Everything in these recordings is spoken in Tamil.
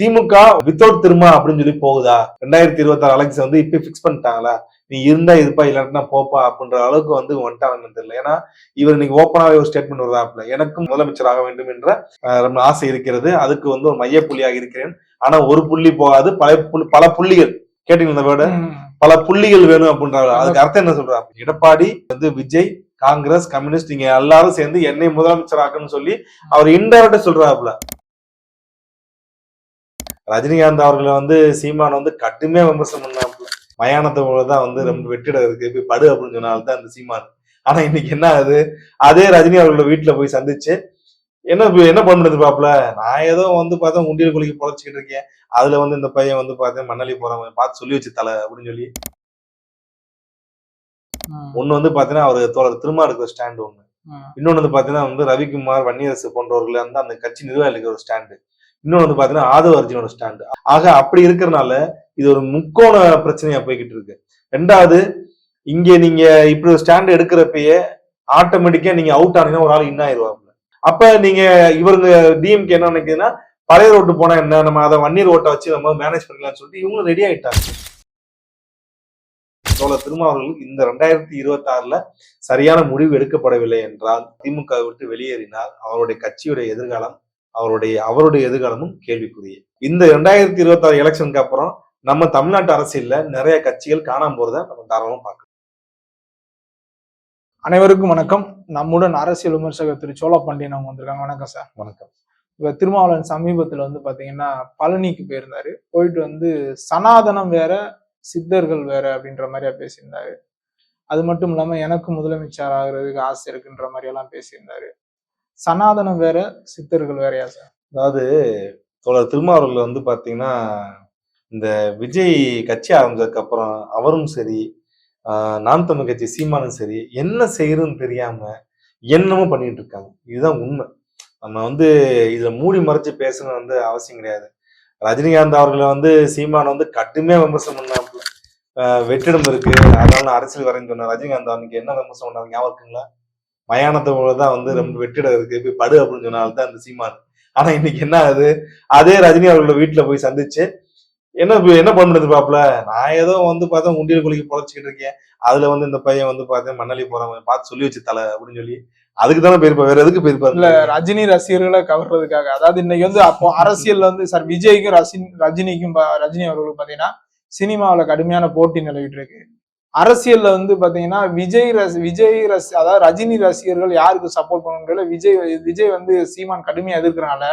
திமுக வித்தவுட் திருமா அப்படின்னு சொல்லி போகுதா? ரெண்டாயிரத்தி இருபத்தி ஆறு அலெக்ஸ் வந்து இப்ப பிக்ஸ் பண்ணிட்டாங்களா? நீ இருந்தா இருப்பா இல்லாட்டினா போப்பா அப்படின்ற அளவுக்கு வந்து வந்துட்டாங்கன்னு தெரியல. ஏன்னா இவர் இன்னைக்கு ஓப்பனாவே ஒரு ஸ்டேட்மெண்ட் வருதாப்புல எனக்கும் முதலமைச்சர் ஆக வேண்டும் என்ற ரொம்ப ஆசை இருக்கிறது. அதுக்கு வந்து ஒரு மையப்புள்ளியாக இருக்கிறேன். ஆனா ஒரு புள்ளி போகாது. பல புள்ளி- பல புள்ளிகள். கேட்டீங்க இந்த வேர்டு? பல புள்ளிகள் வேணும் அப்படின்றாங்க அதுக்கு அர்த்தம் என்ன சொல்றா? எடப்பாடி வந்து விஜய் காங்கிரஸ் கம்யூனிஸ்ட் நீங்க எல்லாரும் சேர்ந்து என்னை முதலமைச்சர் ஆக்கணும்னு சொல்லி அவர் இன்டைரக்டா சொல்றாப்புல. ரஜினிகாந்த் அவர்களை வந்து சீமான் வந்து கடுமையா விமர்சனம் பண்ணாப்புல. மயானத்தை தான் வந்து ரொம்ப வெற்றிட இருக்கு. போய் படு அப்படின்னு சொன்னால்தான் அந்த சீமான். ஆனா இன்னைக்கு என்ன ஆகுது? அதே ரஜினி அவர்களோட வீட்டுல போய் சந்திச்சு என்ன என்ன பண்ணுறது பாப்புல? நான் ஏதோ வந்து பார்த்தா உண்டியல் குளிக்க பொழைச்சிக்கிட்டு இருக்கேன். அதுல வந்து இந்த பையன் வந்து பார்த்தேன் மண்ணலி போறவன் பார்த்து சொல்லி வச்சு தலை அப்படின்னு சொல்லி. ஒண்ணு வந்து பாத்தீங்கன்னா அவர் தோழர் திருமா இருக்கிற ஸ்டாண்ட் ஒண்ணு. இன்னொன்னு வந்து பாத்தீங்கன்னா வந்து ரவிக்குமார் வன்னியரசு போன்றவர்கள் வந்து அந்த கட்சி நிர்வாகிகளுக்கு ஒரு ஸ்டாண்டு. இன்னொன்னு வந்து பாத்தீங்கன்னா ஆதவ அர்ஜுனோட ஸ்டாண்டு ஆக அப்படி இருக்கிறனால இது ஒரு முக்கோண பிரச்சனையா போய்கிட்டு இருக்கு. ரெண்டாவது இங்க நீங்க இப்படி ஒரு ஸ்டாண்ட் எடுக்கிறப்பயே ஆட்டோமேட்டிக்கா நீங்க அவுட் ஆனீங்கன்னா ஒரு ஆள் இன் ஆயிருவாங்க அப்ப நீங்க இவருங்க டிஎம்கே என்ன நினைக்குதுன்னா பழைய ரோட்டு போனா என்ன நம்ம அதை வன்னீர் ஓட்டை வச்சு நம்ம மேனேஜ் பண்ணிக்கலாம்னு சொல்லிட்டு இவங்களும் ரெடி ஆயிட்டாங்க. தோழர் திருமாவர்களுக்கு இந்த ரெண்டாயிரத்தி இருபத்தி ஆறுல சரியான முடிவு எடுக்கப்படவில்லை என்றால் திமுக விட்டு வெளியேறினால் அவருடைய கட்சியுடைய எதிர்காலம் அவருடைய அவருடைய எதிர்காலமும் கேள்விக்குரிய. இந்த ரெண்டாயிரத்தி இருபத்தி ஆறு எலெக்ஷனுக்கு அப்புறம் நம்ம தமிழ்நாட்டு அரசியல்ல நிறைய கட்சிகள் காணாம போறத நம்ம தாராளமா பார்க்கலாம். அனைவருக்கும் வணக்கம். நம்முடன் அரசியல் விமர்சகர் திரு சோழ பாண்டியன் அவங்க வந்திருக்காங்க. வணக்கம் சார். வணக்கம். இப்ப திருமாவளவன் சமீபத்துல வந்து பாத்தீங்கன்னா பழனிக்கு போயிருந்தாரு. போயிட்டு வந்து சனாதனம் வேற சித்தர்கள் வேற அப்படின்ற மாதிரியா பேசியிருந்தாரு. அது மட்டும் இல்லாம எனக்கு முதலமைச்சர் ஆகுறதுக்கு ஆசை இருக்குன்ற மாதிரி எல்லாம் பேசியிருந்தாரு. சனாதனம் வேற சித்தர்கள் வேறயா சார் அதாவது தோழர் திருமாவர்கள் வந்து பாத்தீங்கன்னா இந்த விஜய் கட்சி ஆரம்பிச்சதுக்கு அப்புறம் அவரும் சரி ஆஹ் நாம் தமிழ் கட்சி சீமானும் சரி என்ன செய்யறதுன்னு தெரியாம என்னமோ பண்ணிட்டு இருக்காங்க. இதுதான் உண்மை. நம்ம வந்து இதுல மூடி மறைச்சு பேசணும் வந்து அவசியம் கிடையாது. ரஜினிகாந்த் அவர்களை வந்து சீமான் வந்து கட்டுமே விமர்சனம் பண்ணாப்புல. வெற்றிடம் இருக்கு. அதனால நான் அரசியல் வரேன்னு சொன்னேன் ரஜினிகாந்த் அவனுக்கு என்ன விமர்சனம் பண்ணாங்க ஞாபகம் இருக்குங்களா? மயானத்தை தான் வந்து ரொம்ப வெற்றிடம் இருக்கு போய் படு அப்படின்னு சொன்னால்தான் அந்த சீமான். ஆனா இன்னைக்கு என்ன ஆகுது? அதே ரஜினி அவர்களோட வீட்டுல போய் சந்திச்சு என்ன என்ன பண்ணுறது பாப்புல நான் ஏதோ வந்து பார்த்தா உண்டியல் குளிக்க பொழைச்சிக்கிட்டு இருக்கேன். அதுல வந்து இந்த பையன் வந்து பார்த்தேன் மண்ணலி போறவன் பார்த்து சொல்லி வச்சு தலை அப்படின்னு சொல்லி அதுக்கு தானே போயிருப்பா? வேற எதுக்கு இல்ல போயிருப்பாரு ரஜினி ரசிகர்களை கவர்றதுக்காக. அதாவது இன்னைக்கு வந்து அப்போ அரசியல்ல வந்து சார் விஜய்க்கும் ரசின் ரஜினிக்கும் ரஜினி அவர்களுக்கும் பாத்தீங்கன்னா சினிமாவுல கடுமையான போட்டி நிலவிட்டு இருக்கு. அரசியல்ல வந்து பாத்தீங்கன்னா விஜய் ரசி விஜய் ரசி அதாவது ரஜினி ரசிகர்கள் யாருக்கு சப்போர்ட் பண்ணணும்ல விஜய் விஜய் வந்து சீமான் கடுமையா எதிர்க்கிறனால.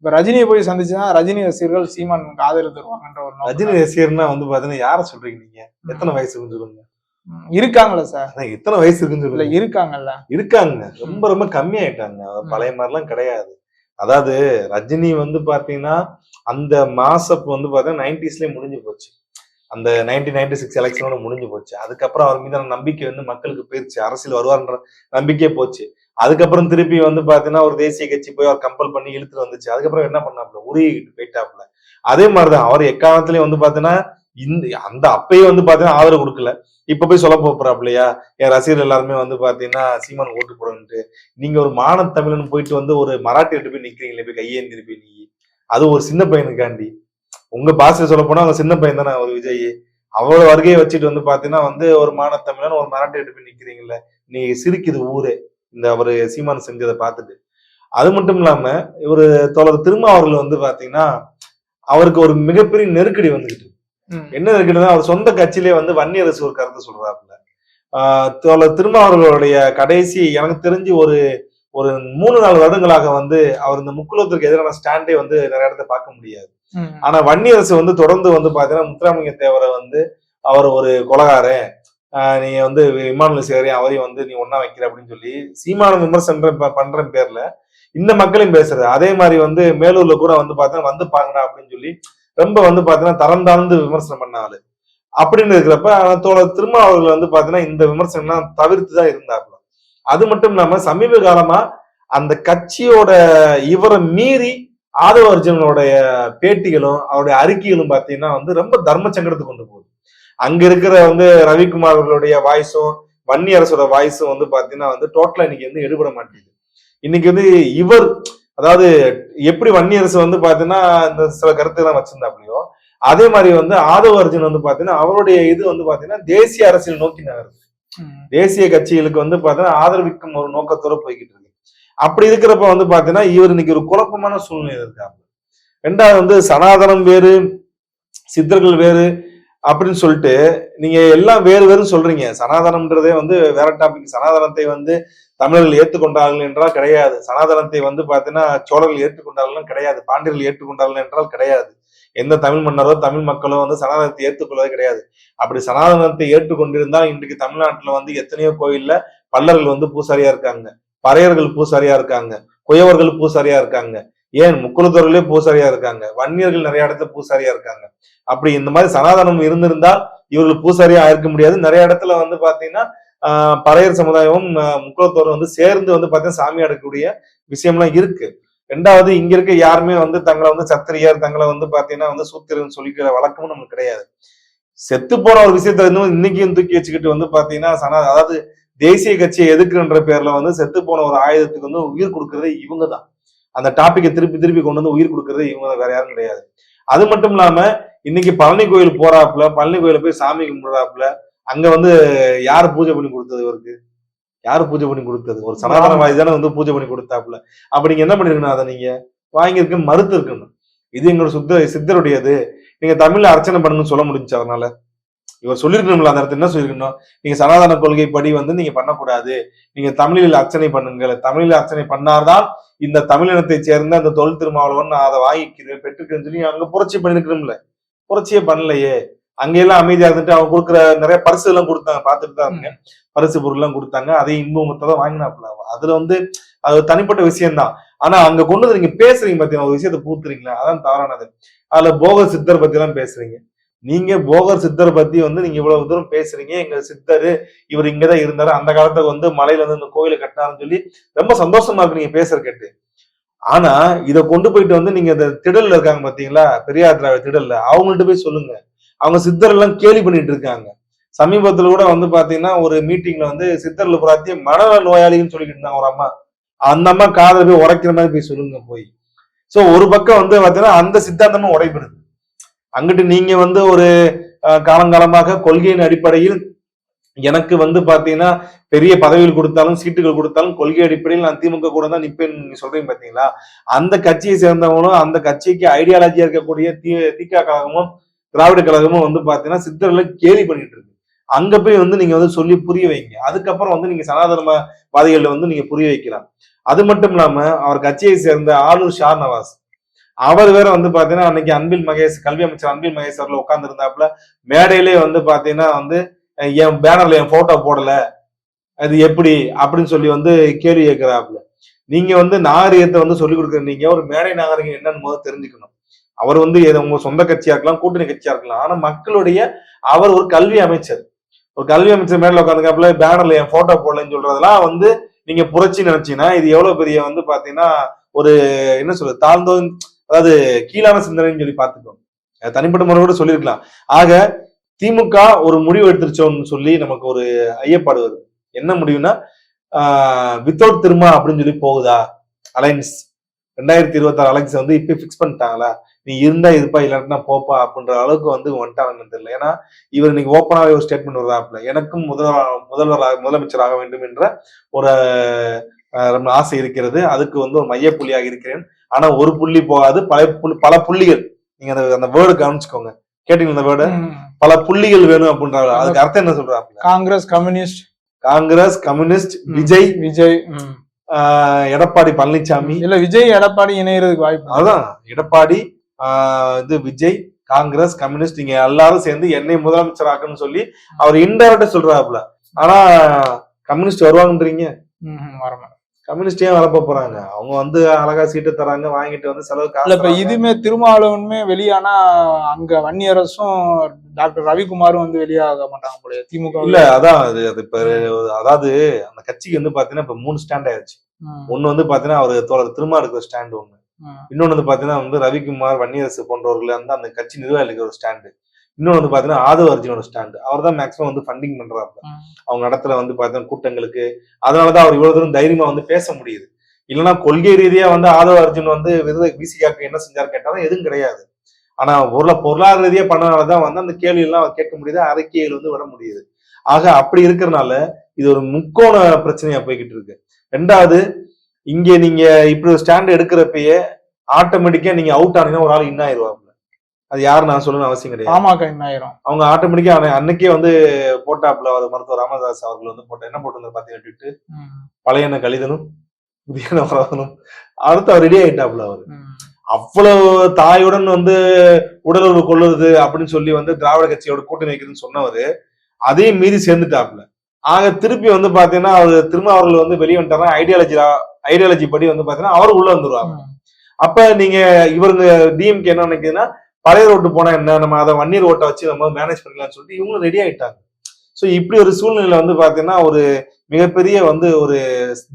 இப்ப ரஜினியை போய் சந்திச்சுன்னா ரஜினி ரசிகர்கள் சீமானுக்கு ஆதரவு தருவாங்கன்ற ஒரு ரஜினி ரசிகர்னா வந்து பாத்தீங்கன்னா யார சொல்றீங்க நீங்க? எத்தனை வயசு சொல்லுங்க. ம், இருக்காங்கல்ல சார் எத்தனை வயசு இருக்குன்னு சொல்லுங்க. இருக்காங்கல்ல. இருக்காங்க. ரொம்ப ரொம்ப கம்மியாயிட்டாங்க. பழைய மாதிரிலாம் கிடையாது. அதாவது ரஜினி வந்து பாத்தீங்கன்னா அந்த மாசப் வந்து பாத்தீங்கன்னா நைன்டிஸ்லயே முடிஞ்சு போச்சு. அந்த நைன்டீன் நைன்டி சிக்ஸ் எலெக்ஷனோட முடிஞ்சு போச்சு. அதுக்கப்புறம் அவர் மீதான நம்பிக்கை வந்து மக்களுக்கு போயிருச்சு. அரசியல் வருவார்ன்ற நம்பிக்கையே போச்சு. அதுக்கப்புறம் திருப்பி வந்து பாத்தீங்கன்னா ஒரு தேசிய கட்சி போய் அவர் கம்பல் பண்ணி இழுத்துட்டு வந்துச்சு. அதுக்கப்புறம் என்ன பண்ணாப்புல? உருகிட்டு போயிட்டாப்புல. அதே மாதிரிதான் அவர் எக்காலத்திலயும் வந்து பாத்தீங்கன்னா இந்த அந்த அப்பயே வந்து பாத்தீங்கன்னா ஆதரவு கொடுக்கல. இப்ப போய் சொல்ல போறாப்லையா என் ரசிகர் எல்லாருமே வந்து பாத்தீங்கன்னா சீமான் ஓட்டு போடணுன்ட்டு நீங்க ஒரு மான தமிழன் போயிட்டு வந்து ஒரு மராட்டி எடுத்து போய் நிக்கிறீங்களே போய் கையேந்தி நீ. அது ஒரு சின்ன பையனுக்காண்டி. உங்க பாசையில சொல்ல போனா அவங்க சின்ன பையன் தானே ஒரு விஜய்? அவ்வளவு வருகையை வச்சுட்டு வந்து பாத்தீங்கன்னா வந்து ஒரு மான தமிழன் ஒரு மராட்டி எடுத்து போய் நிக்கிறீங்கல்ல. நீ சிரிக்குது ஊரே. இந்த அவரு சீமான் செஞ்சதை பார்த்துட்டு. அது மட்டும் இல்லாம இவரு தோழர் திருமாவர்கள் வந்து பாத்தீங்கன்னா அவருக்கு ஒரு மிகப்பெரிய நெருக்கடி வந்துகிட்டு. என்ன நெருக்கடினா அவர் சொந்த கட்சியிலே வந்து வன்னியரசு ஒரு கருத்து சொல்றாப்புல ஆஹ் தோழர் திருமாவர்களுடைய கடைசி எனக்கு தெரிஞ்சு ஒரு ஒரு மூணு நாலு வருடங்களாக வந்து அவர் இந்த முக்குலத்திற்கு எதிரான ஸ்டாண்டே வந்து நிறைய இடத்த பார்க்க முடியாது. ஆனா வன்னியரசு வந்து தொடர்ந்து வந்து பாத்தீங்கன்னா முத்துராமலிங்க தேவரை வந்து அவர் ஒரு கொலகாரன். ஆஹ் நீ வந்து விமான சேரையும் அவரையும் வந்து நீ ஒன்னா வைக்கிற அப்படின்னு சொல்லி சீமான விமர்சனம் பண்ற பேர்ல இந்த மக்களையும் பேசுறது. அதே மாதிரி வந்து மேலூர்ல கூட வந்து பாத்தீங்கன்னா வந்து பாருங்கடா அப்படின்னு சொல்லி ரொம்ப வந்து பாத்தீங்கன்னா தரம் தாழ்ந்து விமர்சனம் பண்ண ஆளு. அப்படின்னு இருக்கிறப்ப தோழ திரும்ப திருமா அவர்கள் வந்து பாத்தீங்கன்னா இந்த விமர்சனம்லாம் தவிர்த்து தான் இருந்தாப்புல அது மட்டும் இல்லாம சமீப காலமா அந்த கட்சியோட இவரை மீறி ஆதவ அர்ஜுனனுடைய பேட்டிகளும் அவருடைய அறிக்கைகளும் பாத்தீங்கன்னா வந்து ரொம்ப தர்ம சங்கடத்துக்கு கொண்டு போகுது. அங்க இருக்கிற வந்து ரவிக்குமார் அவர்களுடைய வாய்ஸும் வன்னி அரசோட வாய்ஸும் வந்து பாத்தீங்கன்னா வந்து டோட்டலா இன்னைக்கு வந்து எடுபட மாட்டேங்குது. இன்னைக்கு வந்து இவர் அதாவது எப்படி வன்னியரசு வந்து பாத்தீங்கன்னா இந்த சில கருத்துலாம் வச்சிருந்தாப்லையோ அதே மாதிரி வந்து ஆதவ அர்ஜுன் வந்து பாத்தீங்கன்னா அவருடைய இது வந்து பாத்தீங்கன்னா தேசிய அரசியல் நோக்கி நகருது. தேசிய கட்சிகளுக்கு வந்து பாத்தீங்கன்னா ஆதரவிக்கும் ஒரு நோக்கத்தோட போய்கிட்டு இருக்கு. அப்படி இருக்கிறப்ப வந்து பாத்தீங்கன்னா இவர் இன்னைக்கு ஒரு குழப்பமான சூழ்நிலை இருக்காங்க ரெண்டாவது வந்து சனாதனம் வேறு சித்தர்கள் வேறு அப்படின்னு சொல்லிட்டு நீங்க எல்லாம் வேறு வேறுன்னு சொல்றீங்க. சனாதனம்ன்றதே வந்து வேற டாபிக் சனாதனத்தை வந்து தமிழர்கள் ஏற்றுக்கொண்டார்கள் என்றால் கிடையாது. சனாதனத்தை வந்து பாத்தீங்கன்னா சோழர்கள் ஏற்றுக்கொண்டார்கள் கிடையாது. பாண்டியர்கள் ஏற்றுக்கொண்டார்கள் என்றால் கிடையாது. எந்த தமிழ் மன்னரோ தமிழ் மக்களோ வந்து சனாதனத்தை ஏற்றுக்கொள்ளவே கிடையாது. அப்படி சனாதனத்தை ஏற்றுக்கொண்டிருந்தால் இன்றைக்கு தமிழ்நாட்டுல வந்து எத்தனையோ கோயில்ல பல்லர்கள் வந்து பூசாரியா இருக்காங்க. பறையர்கள் பூசாரியா இருக்காங்க. குயவர்கள் பூசாரியா இருக்காங்க. ஏன்? முக்குளத்தோர்களே பூசாரியா இருக்காங்க. வன்னியர்கள் நிறைய இடத்துல பூசாரியா இருக்காங்க. அப்படி இந்த மாதிரி சனாதனம் இருந்திருந்தால் இவர்கள் பூசாரியா இருக்க முடியாது. நிறைய இடத்துல வந்து பாத்தீங்கன்னா ஆஹ் பறையர் சமுதாயமும் முக்குளத்தோரும் வந்து சேர்ந்து வந்து பாத்தீங்கன்னா சாமி அடக்கக்கூடிய விஷயம்லாம் இருக்கு. ரெண்டாவது இங்க இருக்க யாருமே வந்து தங்களை வந்து சத்திரியர் தங்களை வந்து பாத்தீங்கன்னா வந்து சூத்திரன் சொல்லிக்கிற வழக்கமும் நமக்கு கிடையாது. செத்து போன ஒரு விஷயத்த இன்னும் இன்னைக்கும் தூக்கி வச்சுக்கிட்டு வந்து பாத்தீங்கன்னா சனா அதாவது தேசிய கட்சியை எதுக்குன்ற பேர்ல வந்து செத்து போன ஒரு ஆயுதத்துக்கு வந்து உயிர் கொடுக்கறதே இவங்க தான் அந்த டாபிக்கை திருப்பி திருப்பி கொண்டு வந்து உயிர் கொடுக்கறதே இவங்க தான் வேற யாரும் கிடையாது. அது மட்டும் இல்லாம இன்னைக்கு பழனி கோயில் போறாப்புல பழனி கோயில போய் சாமி கும்பிடுறாப்புல அங்க வந்து யார் பூஜை பண்ணி கொடுத்தது இவருக்கு? யாரு பூஜை பண்ணி கொடுத்தது? ஒரு சனாதனவாதி தானே வந்து பூஜை பண்ணி கொடுத்தாப்புல. அப்ப நீங்க என்ன பண்ணிருக்கணும் அதை நீங்க? வாங்கியிருக்க மறுத்து இருக்கணும். இது எங்களோட சுத்த சித்தருடையது. நீங்க தமிழ்ல அர்ச்சனை பண்ணுன்னு சொல்ல முடிஞ்சு அதனால இவர் சொல்லிருக்கணும்ல அந்த இடத்துல என்ன சொல்லிருக்கணும்? நீங்க சனாதன கொள்கை படி வந்து நீங்க பண்ணக்கூடாது. நீங்க தமிழில் அர்ச்சனை பண்ணுங்கள். தமிழில் அர்ச்சனை பண்ணார்தான் இந்த தமிழினத்தை சேர்ந்த அந்த தொழில் திருமாவளவன் நான் அதை வாங்கிக்கிறேன் பெற்றுக்கிறேன்னு சொல்லி அங்க புரட்சி பண்ணிருக்கணும்ல. புரட்சியே பண்ணலையே. அங்கெல்லாம் அமைதியா இருந்துட்டு அவங்க கொடுக்குற நிறைய பரிசு எல்லாம் கொடுத்தாங்க. பார்த்துட்டு தான் இருக்கேன் பரிசு பொருள் எல்லாம் கொடுத்தாங்க. அதையும் இன்பத்தை தான் வாங்கினாப்புல அதுல வந்து அது தனிப்பட்ட விஷயம்தான். ஆனா அங்க கொண்டு வந்து நீங்க பேசுறீங்க பாத்தீங்கன்னா ஒரு விஷயத்த பூத்துறீங்களா அதான் தவறானது. அதுல போகர் சித்தர் பத்தி எல்லாம் பேசுறீங்க. நீங்க போகர் சித்தர் பத்தி வந்து நீங்க இவ்வளவு தூரம் பேசுறீங்க. எங்க சித்தர் இவர் இங்கதான் இருந்தாரு. அந்த காலத்துக்கு வந்து மலையில வந்து இந்த கோயிலை கட்டினாருன்னு சொல்லி ரொம்ப சந்தோஷமா இருக்கு நீங்க பேசுற கேட்டு. ஆனா இத கொண்டு போயிட்டு வந்து நீங்க இந்த திடல்ல இருக்காங்க பாத்தீங்களா? பெரியார் திராவிட திடல்ல. அவங்கள்ட்ட போய் சொல்லுங்க. அவங்க சித்தர் எல்லாம் கேலி பண்ணிட்டு இருக்காங்க. சமீபத்துல கூட வந்து பாத்தீங்கன்னா ஒரு மீட்டிங்ல வந்து சித்தர்ல பிராத்தி மனநல நோயாளின்னு சொல்லிட்டு இருந்தாங்க ஒரு அம்மா. அந்த அம்மா காதல போய் உடைக்கிற மாதிரி போய் சொல்லுங்க போய். சோ ஒரு பக்கம் வந்து பாத்தீங்கன்னா அந்த சித்தாந்தமும் உடைபடுது. அங்கிட்டு நீங்க வந்து ஒரு காலங்காலமாக கொள்கையின் அடிப்படையில் எனக்கு வந்து பாத்தீங்கன்னா பெரிய பதவிகள் கொடுத்தாலும் சீட்டுகள் கொடுத்தாலும் கொள்கை அடிப்படையில் நான் திமுக கூட தான் நிப்பேன்னு நீங்க சொல்றீங்க பாத்தீங்களா? அந்த கட்சியை சேர்ந்தவங்களும் அந்த கட்சிக்கு ஐடியாலஜியா இருக்கக்கூடிய தி திக கழகமும் திராவிட கழகமும் வந்து பாத்தீங்கன்னா சித்தர்களை கேலி பண்ணிட்டு இருக்கு. அங்க போய் வந்து நீங்க வந்து சொல்லி புரிய வைங்க. அதுக்கப்புறம் வந்து நீங்க சனாதனவாதிகள் வந்து நீங்க புரிய வைக்கலாம். அது மட்டும் இல்லாம அவர் கட்சியை சேர்ந்த ஆளூர் ஷா நவாஸ் அவர் வேற வந்து பாத்தீங்கன்னா அன்னைக்கு அன்பில் மகேஷ் கல்வி அமைச்சர் அன்பில் மகேஷ் அவர்ல உட்கார்ந்து இருந்தாப்புல மேடையிலே வந்து பாத்தீங்கன்னா வந்து என் பேனர்ல என் போட்டோ போடல அது எப்படி அப்படின்னு சொல்லி வந்து கேள்வி கேட்கிறாப்புல. நீங்க வந்து நாகரிகத்தை வந்து சொல்லி கொடுக்குற நீங்க ஒரு மேடை நாகரிகம் என்னன்னு முதல் தெரிஞ்சுக்கணும். அவர் வந்து உங்க சொந்த கட்சியா இருக்கலாம் கூட்டணி கட்சியா இருக்கலாம் ஆனா மக்களுடைய அவர் ஒரு கல்வி அமைச்சர். ஒரு கல்வி அமைச்சர் மேடல உட்காந்துக்காப்புல பேனர்ல என் போட்டோ போடலன்னு சொல்றதெல்லாம் வந்து நீங்க புரட்சி நினைச்சீங்கன்னா இது எவ்வளவு பெரிய வந்து பாத்தீங்கன்னா ஒரு என்ன சொல்றது தாழ்ந்தோ அதாவது கீழான சிந்தனைன்னு சொல்லி பாத்துக்கோங்க தனிப்பட்ட முறையோட சொல்லியிருக்கலாம். ஆக திமுக ஒரு முடிவு எடுத்துருச்சோன்னு சொல்லி நமக்கு ஒரு ஐயப்பாடு வருது. என்ன முடிவுனா வித்தவுட் திருமா அப்படின்னு சொல்லி போகுதா? அலைன்ஸ். ரெண்டாயிரத்தி இருபத்தி ஆறு அலைன்ஸ் வந்து இப்ப ஃபிக்ஸ் பண்ணிட்டாங்களா? நீ இருந்தா இருப்பா இல்லாட்டினா போப்பா அப்படின்ற அளவுக்கு வந்து வந்துட்டாங்கன்னு தெரியல. ஏன்னா இவர் இன்னைக்கு ஓப்பனாகவே ஒரு ஸ்டேட்மெண்ட் வருதாப்புல எனக்கும் முதல்வர் முதல்வராக முதலமைச்சராக வேண்டும் என்ற ஒரு ரொம்ப ஆசை இருக்கிறது. அதுக்கு வந்து ஒரு மையப்புள்ளியாக இருக்கிறேன். ஆனா ஒரு புள்ளி போகாது. பல புள்ளி- பல புள்ளிகள். நீங்க அந்த அந்த வேர்டு கவனிச்சுக்கோங்க. கேட்டீங்க அந்த வேர்டு. பல புள்ளிகள் வேணும் அப்படின்றாங்க. அதுக்கு அர்த்தம் என்ன சொல்றாப்புல? காங்கிரஸ் கம்யூனிஸ்ட். காங்கிரஸ் கம்யூனிஸ்ட். விஜய் விஜய் எடப்பாடி பழனிசாமி இல்ல விஜய் எடப்பாடி இணையறதுக்கு வாய்ப்பு. அதான். எடப்பாடி இது விஜய் காங்கிரஸ் கம்யூனிஸ்ட் நீங்க எல்லாரும் சேர்ந்து என்னை முதலமைச்சர் ஆக்கணும்னு சொல்லி அவர் இன்டைரக்டா சொல்றாப்புல. ஆனா கம்யூனிஸ்ட் வருவாங்கன்றீங்க. வரணும் கம்யூனிஸ்ட் ஏன் வரப்ப போறாங்க. அவங்க வந்து அழகா சீட்டு தராங்க வாங்கிட்டு வந்து செலவு காசு இப்ப. இதுமே திருமாவளவனுமே வெளியானா அங்க வன்னியரசும் டாக்டர் ரவிக்குமாரும் வந்து வெளியாக மாட்டாங்க போல திமுக இல்ல அதான் அது அது இப்ப அதாவது அந்த கட்சிக்கு வந்து பாத்தீங்கன்னா இப்ப மூணு ஸ்டாண்ட் ஆயிடுச்சு. ஒண்ணு வந்து பாத்தீங்கன்னா அவர் தோழர் திருமா இருக்கிற ஸ்டாண்ட் ஒண்ணு. இன்னொன்னு வந்து பாத்தீங்கன்னா வந்து ரவிக்குமார் வன்னியரசு போன்றவர்கள் வந்து அந்த கட்சி நிர்வாகிகளுக்கு ஒரு ஸ்டாண்டு இன்னொன்னு வந்து பாத்தீங்கன்னா ஆதவ அர்ஜுனோட ஸ்டாண்டு அவர் தான் மேக்ஸிமம் வந்து ஃபண்டிங் பண்றாரு. அவங்க நடத்துற வந்து பாத்தீங்கன்னா கூட்டங்களுக்கு அதனாலதான் அவர் இவ்வளவு தூரம் தைரியமா வந்து பேச முடியுது. இல்லைன்னா கொள்கை ரீதியா வந்து ஆதவ அர்ஜுன் வந்து விருது பிசிகாக்கு என்ன செஞ்சாரு கேட்டாலும் எதுவும் கிடையாது. ஆனா பொருள பொருளாதார ரீதியா பண்ணனாலதான் வந்து அந்த கேள்வி எல்லாம் கேட்க முடியுது அறிக்கைகள் வந்து விட முடியுது. ஆக அப்படி இருக்கிறனால இது ஒரு முக்கோண பிரச்சனையா போய்கிட்டு இருக்கு. ரெண்டாவது இங்க நீங்க இப்படி ஒரு ஸ்டாண்ட் எடுக்கிறப்பயே ஆட்டோமேட்டிக்கா நீங்க அவுட் ஆனீங்கன்னா ஒரு ஆள் இன் ஆயிருவாங்க அது யாரு நான் சொல்லணும்னு அவசியம் கிடையாது. பாமக என்ன ஆயிரும்? அவங்க ஆட்டோமேட்டிக்கா அன்னைக்கே வந்து போட்டாப்ல அவர் மருத்துவர் ராமதாஸ் அவர்கள் வந்து போட்ட என்ன போட்டு பாத்தீங்கன்னா ட்விட்டு? பழையன கழிதனும் புதியன வரதனும். அடுத்து அவர் ரெடி ஆயிட்டாப்ல அவர். அவ்வளவு தாயுடன் வந்து உடலுறவு கொள்ளுறது அப்படின்னு சொல்லி வந்து திராவிட கட்சியோட கூட்டணி வைக்கிறதுன்னு சொன்னவரு அதையும் மீறி சேர்ந்துட்டாப்ல ஆக திருப்பி வந்து பாத்தீங்கன்னா அவர் திரும்ப அவர்கள் வந்து வெளியே வந்துட்டாருன்னா ஐடியாலஜி ஐடியாலஜி படி வந்து பாத்தீங்கன்னா அவர் உள்ள வந்துருவாங்க. அப்ப நீங்க இவருங்க டிஎம்கே என்ன நினைக்குதுன்னா பழைய ரோட்டு போனால் என்ன? நம்ம அதை வன்னீர் ஓட்டை வச்சு நம்ம மேனேஜ் பண்ணிக்கலாம்னு சொல்லிட்டு இவங்களும் ரெடி ஆகிட்டாங்க சோ இப்படி ஒரு சூழ்நிலையில வந்து பாத்தீங்கன்னா ஒரு மிகப்பெரிய வந்து ஒரு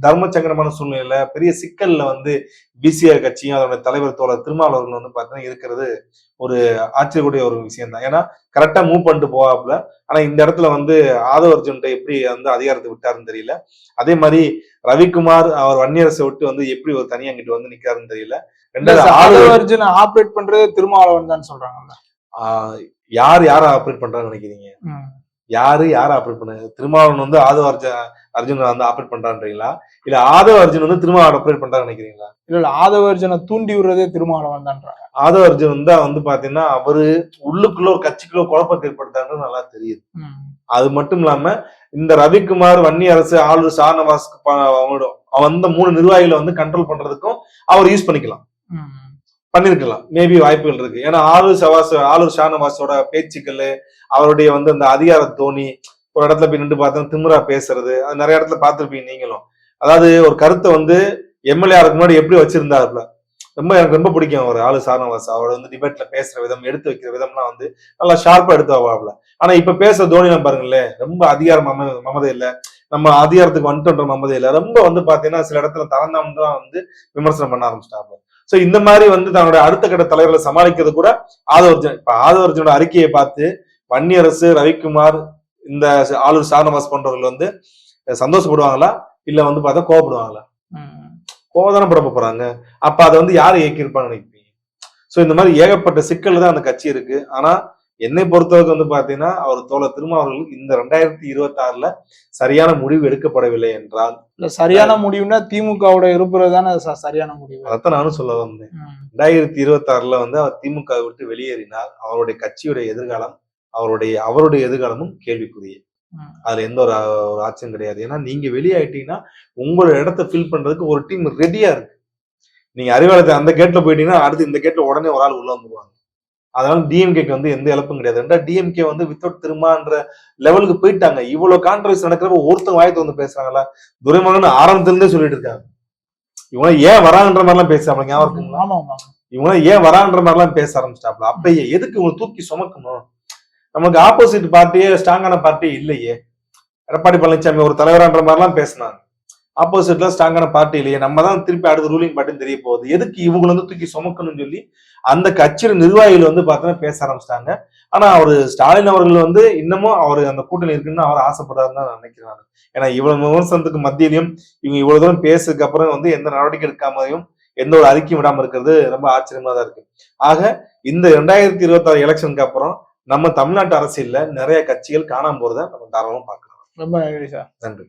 தர்ம சங்கடமான சூழ்நிலையில பெரிய சிக்கல்ல வந்து பிசிஆர் கட்சியும் அதோட தலைவர் தோழர் திருமாவளவர்கள் வந்து பாத்தீங்கன்னா இருக்கிறது ஒரு ஆச்சரியக்கூடிய ஒரு விஷயம் தான் ஏன்னா கரெக்டா மூவ் பண்ணிட்டு போவாப்ல ஆனா இந்த இடத்துல வந்து ஆதவ அர்ஜுன்ட்ட எப்படி வந்து அதிகாரத்தை விட்டாருன்னு தெரியல. அதே மாதிரி ரவிக்குமார் அவர் வன்னியரசை விட்டு வந்து எப்படி ஒரு தனியா அங்கிட்டு வந்து நிக்காருன்னு தெரியல. ரெண்டாவது ஆதவ அர்ஜுன் ஆபரேட் பண்றது திருமாவளவன் தான் சொல்றாங்கல்ல. ஆஹ் யார் யாரை ஆப்ரேட் பண்றான்னு நினைக்கிறீங்க. யாரு யாரை ஆப்ரேட் பண்ண திருமாவளவன் வந்து ஆதவ அர்ஜுன் அர்ஜுன் வந்து ஆப்ரேட் பண்றான்றீங்களா? இல்ல ஆதவ அர்ஜுன் வந்து திருமாவளவன் ஆப்ரேட் பண்றான்னு நினைக்கிறீங்களா? இல்ல இல்ல ஆதவ அர்ஜுனை தூண்டி விடுறதே திருமாவளவன் தான்றாங்க. ஆதவ அர்ஜுன் வந்து வந்து பாத்தீங்கன்னா அவரு உள்ளுக்குள்ள ஒரு கட்சிக்குள்ள குழப்பத்தை ஏற்படுத்தாருன்னு நல்லா தெரியுது. அது மட்டும் இல்லாம இந்த ரவிக்குமார் வன்னி அரசு ஆளுநர் ஷானவாஸ் அவங்களோட அந்த மூணு நிர்வாகிகளை வந்து கண்ட்ரோல் பண்றதுக்கும் அவர் யூஸ் பண்ணிக்கலாம். பண்ணிருக்கலாம். மேபி வாய்ப்புகள் இருக்கு. ஏன்னா ஆளுநர் சவாஸ் ஆளுநர் ஷானவாஸோட பேச்சுக்கள் அவருடைய வந்து அந்த அதிகார தோணி ஒரு இடத்துல போய் நின்று பார்த்தா திமிரா பேசுறது அது நிறைய இடத்துல பார்த்துருப்பீங்க நீங்களும். அதாவது ஒரு கருத்தை வந்து எம்எல்ஏ ஆருக்கு முன்னாடி எப்படி வச்சிருந்தாருல? ரொம்ப எனக்கு ரொம்ப பிடிக்கும் அவர் ஆளு சாரணவாஸ் அவரோட வந்து டிபேட்ல பேசுற விதம் எடுத்து வைக்கிற விதம்லாம் வந்து நல்லா ஷார்ப்பா எடுத்து வாப்ல ஆனா இப்ப பேசுற தோனிலாம் பாருங்களேன் ரொம்ப அதிகார மம மமதை இல்லை. நம்ம அதிகாரத்துக்கு வந்துட்டோன்ற மமதை இல்லை. ரொம்ப வந்து பாத்தீங்கன்னா சில இடத்துல தரந்தாம் தான் வந்து விமர்சனம் பண்ண ஆரம்பிச்சிட்டாங்க சோ இந்த மாதிரி வந்து தன்னுடைய அடுத்த கட்ட தலைவர்களை சமாளிக்கிறது கூட ஆதவர்ஜன் இப்ப ஆதவர்ஜனோட அறிக்கையை பார்த்து வன்னியரசு ரவிக்குமார் இந்த ஆளுநர் ஷானவாஸ் போன்றவர்கள் வந்து சந்தோஷப்படுவாங்களா? இல்ல வந்து பார்த்தா கோவப்படுவாங்களா? ம். கோவதானம் பட போறாங்க. அப்ப அதை வந்து யாரு இயக்கியிருப்பான்னு நினைப்பீங்க? சோ இந்த மாதிரி ஏகப்பட்ட சிக்கல் தான் அந்த கட்சி இருக்கு. ஆனா என்னை பொறுத்தவரைக்கும் வந்து பாத்தீங்கன்னா அவர் தோழர் திருமாவர்கள் இந்த ரெண்டாயிரத்தி இருபத்தி ஆறுல சரியான முடிவு எடுக்கப்படவில்லை என்றால் இல்ல சரியான முடிவுனா திமுகவோட இருப்புறது தானே சரியான முடிவு. அதைத்தான் நானும் சொல்ல வந்தேன். ரெண்டாயிரத்தி இருபத்தி ஆறுல வந்து அவர் திமுக விட்டு வெளியேறினால் அவருடைய கட்சியுடைய எதிர்காலம் அவருடைய அவருடைய எதிர்காலமும் கேள்விக்குரிய. அதுல எந்த ஒரு ஒரு ஆச்சரியம் கிடையாது. ஏன்னா நீங்க வெளியாயிட்டீங்கன்னா உங்களோட இடத்த ஃபில் பண்றதுக்கு ஒரு டீம் ரெடியா இருக்கு. நீங்க அறிவாலயத்தை அந்த கேட்ல போயிட்டீங்கன்னா அடுத்து இந்த கேட்ல உடனே ஒரு ஆள் உள்ள வந்துருவாங்க. அதனால டிஎம்கேக்கு வந்து எந்த இழப்பும் கிடையாது. ரெண்டா டிஎம்கே வந்து வித்தவுட் திருமான்ற லெவலுக்கு போயிட்டாங்க. இவ்வளவு கான்ட்ரவர்சி நடக்கிறப்ப ஒருத்தன் வாயத்தை வந்து பேசுறாங்களா துரைமகன் ஆரம்பத்துல இருந்தே சொல்லிட்டு இருக்காங்க. இவங்க ஏன் வராங்கன்ற மாதிரிலாம் பேசுறாங்க ஞாபகம் இருக்குங்களா? இவங்க ஏன் வரான்ற மாதிரிலாம் பேச ஆரம்பிச்சிட்டாப்ல. அப்ப எதுக்கு இவங்க தூக்கி சுமக்கணும்? நமக்கு ஆப்போசிட் பார்ட்டியே ஸ்ட்ராங்கான பார்ட்டி இல்லையே. எடப்பாடி பழனிசாமி ஒரு தலைவரான்ற மாதிரிலாம் பேசினாங்க. ஆப்போசிட்ல ஸ்ட்ராங்கான பார்ட்டி இல்லையே. நம்ம தான் திருப்பி அடுத்த ரூலிங் பார்ட்டின்னு தெரிய போகுது. எதுக்கு இவங்களை வந்து தூக்கி சுமக்கணும்னு சொல்லி அந்த கட்சியின் நிர்வாகிகள் வந்து பார்த்தீங்கன்னா பேச ஆரம்பிச்சிட்டாங்க. ஆனா அவர் ஸ்டாலின் அவர்கள் வந்து இன்னமும் அவர் அந்த கூட்டணி இருக்குன்னு அவர் ஆசைப்படுறாருன்னு தான் நான் நினைக்கிறேன் ஏன்னா இவ்வளவு விமர்சனத்துக்கு மத்தியிலையும் இவங்க இவ்வளவு தூரம் பேசுறதுக்கு அப்புறம் வந்து எந்த நடவடிக்கை எடுக்காமையும் எந்த ஒரு அறிக்கையும் விடாம இருக்கிறது ரொம்ப ஆச்சரியமா தான் இருக்கு. ஆக இந்த ரெண்டாயிரத்தி இருபத்தி ஆறு எலெக்ஷனுக்கு அப்புறம் நம்ம தமிழ்நாட்டு அரசியல்ல நிறைய கட்சிகள் காணாம போறதை நம்ம தாராளமா பார்க்கலாம். ரொம்ப நன்றி சார். நன்றி.